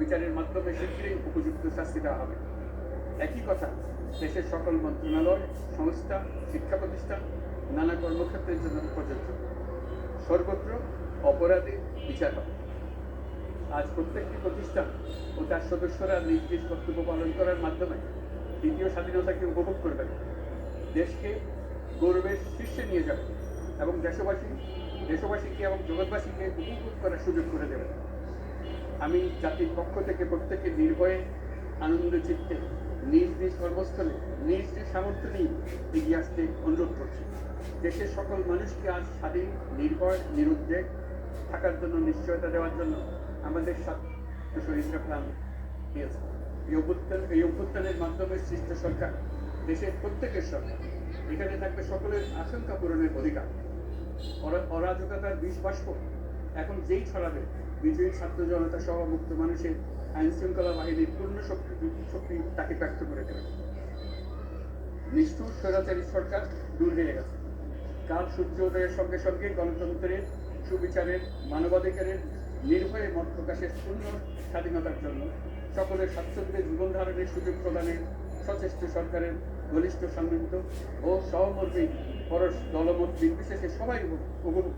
বিচারের মাধ্যমে শীঘ্রই উপযুক্ত শাস্তি দেওয়া হবে। একই কথা, দেশের সকল মন্ত্রণালয়, সংস্থা, শিক্ষা প্রতিষ্ঠান, নানা কর্মক্ষেত্রের জন্য প্রযোজ্য। সর্বত্র অপরাধে বিচার হবে। আজ প্রত্যেকটি প্রতিষ্ঠান ও তার সদস্যরা নিজ নিজ কর্তব্য পালন করার মাধ্যমে দ্বিতীয় স্বাধীনতাকে উপভোগ করবেন দেশকে গৌরবের শীর্ষে নিয়ে যাবে এবং দেশবাসী, দেশবাসীকে এবং জগৎবাসীকে উপভোগ করার সুযোগ করে দেবেন আমি জাতির পক্ষ থেকে প্রত্যেকে নির্ভয়ে আনন্দ চিত্তে নিজ নিজ কর্মস্থলে, নিজ নিজ সামর্থ্য নিয়ে এগিয়ে আসতে অনুরোধ করছি। দেশের সকল মানুষকে আজ স্বাধীন, নির্ভয়, নিরুদ্বেগ থাকার জন্য, নিশ্চয়তা দেওয়ার জন্য আমাদের শরীরটা প্রাণ দিয়েছে। এই অভ্যুত্থান, এই অভ্যুত্থানের মাধ্যমে সৃষ্ট সরকার দেশের প্রত্যেকের সরকার এখানে থাকবে সকলের আশঙ্কা পূরণের অধিকার। অরা- অরাজকতার বিষ বাষ্প এখন যেই ছড়াবে বিজয়ী ছাত্র জনতা সহ মুক্ত মানুষের আইন শৃঙ্খলা বাহিনীর পূর্ণ শক্তি শক্তি তাকে ব্যক্ত করে দেবে নিষ্ঠুর স্বৈরাচারী সরকার দূর হয়ে গেছে। কাল সূর্য উদয়ের সঙ্গে সঙ্গে গণতন্ত্রের সুবিচারের, মানবাধিকারের, নির্ভয়ে মত প্রকাশের পূর্ণ স্বাধীনতার জন্য সকলের স্বাচ্ছন্দ্যে জীবন ধারণের সুযোগ প্রদানের সচেষ্ট সরকারের ঘনিষ্ঠ সম্মিলিত ও সহমর্মী পরশ দলমত নির্বিশেষে সবাই উপভোগ